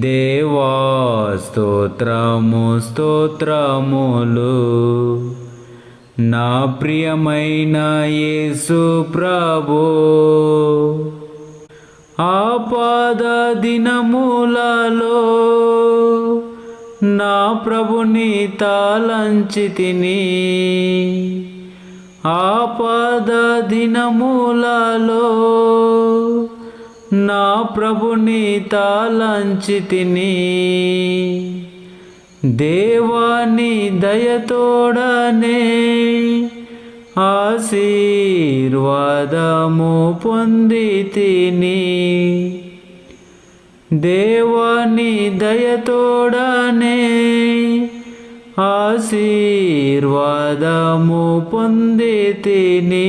దేవా స్తోత్రము స్తోత్రములు. నా ప్రియమైన యేసు ప్రభు ఆపద దినములలో నా ప్రభుని తాళంచితిని ఆపద దినములలో నా ప్రభుని తాళంచితిని దేవాని దయతోడనే ఆశీర్వాదము పొందితిని దేవాని దయతోడనే ఆశీర్వాదము పొందితిని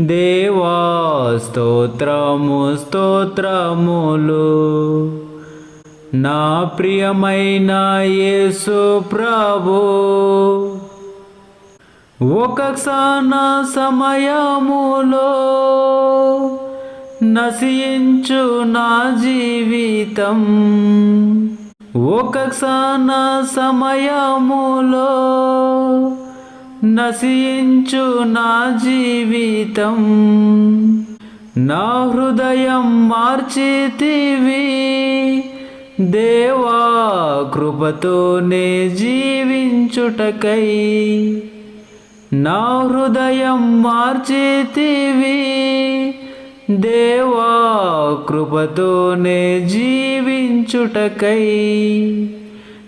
దేవా స్తోత్రము స్తోత్రములు. నా ప్రియమైన యేసు ప్రభు ఒక క్షణ సమయములో నశించు నా జీవితం. ఒక క్షణ సమయములో నశించు నా జీవితం. నా హృదయం మార్చితివి. దేవా కృపతోనే జీవించుటకై. నా హృదయం మార్చితివి. దేవా కృపతోనే జీవించుటకై.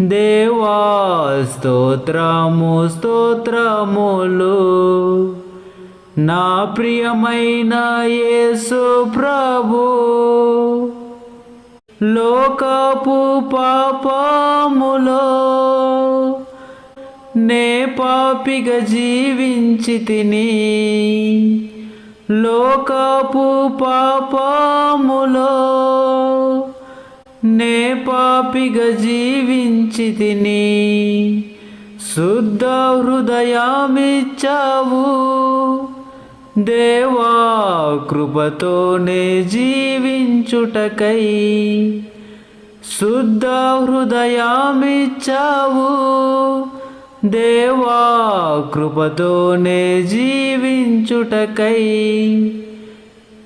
దేవా స్తోత్రము స్తోత్రములు. నా ప్రియమైన యేసు ప్రభు లోకపు పాపములో నే పాపిగా జీవించి తిని లోకపు పాపములో నే పాపిగ జీవించి తిని శుద్ధ హృదయామిచ్చావు. దేవా కృపతోనే జీవించుటకై. శుద్ధ హృదయామిచ్చావు. దేవా కృపతోనే జీవించుటకై.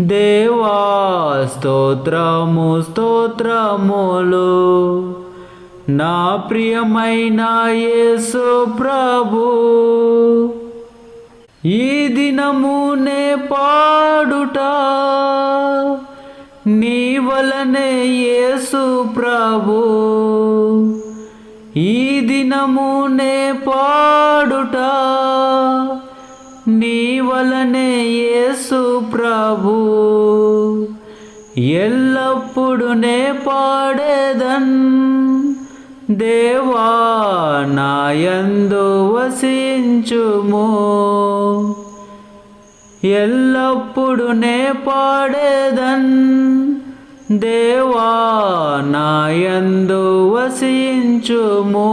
దేవా స్తోత్రము స్తోత్రములు. నా ప్రియమైన యేసు ప్రభు ఈ దినమునే పాడుట నీ వలనే యేసు ప్రభు. ఈ దినమునే పాడుట వలనే యేసు ప్రభు. ఎల్లప్పుడు నే పాడేదన్. దేవా నాయందు వసించుము. ఎల్లప్పుడు నే పాడేదన్. దేవా నాయందు వసించుము.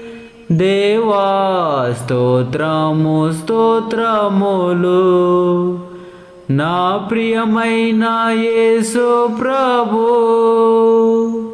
దేవా స్తోత్రము స్తోత్రములు. నా ప్రియమైన యేసు ప్రభు.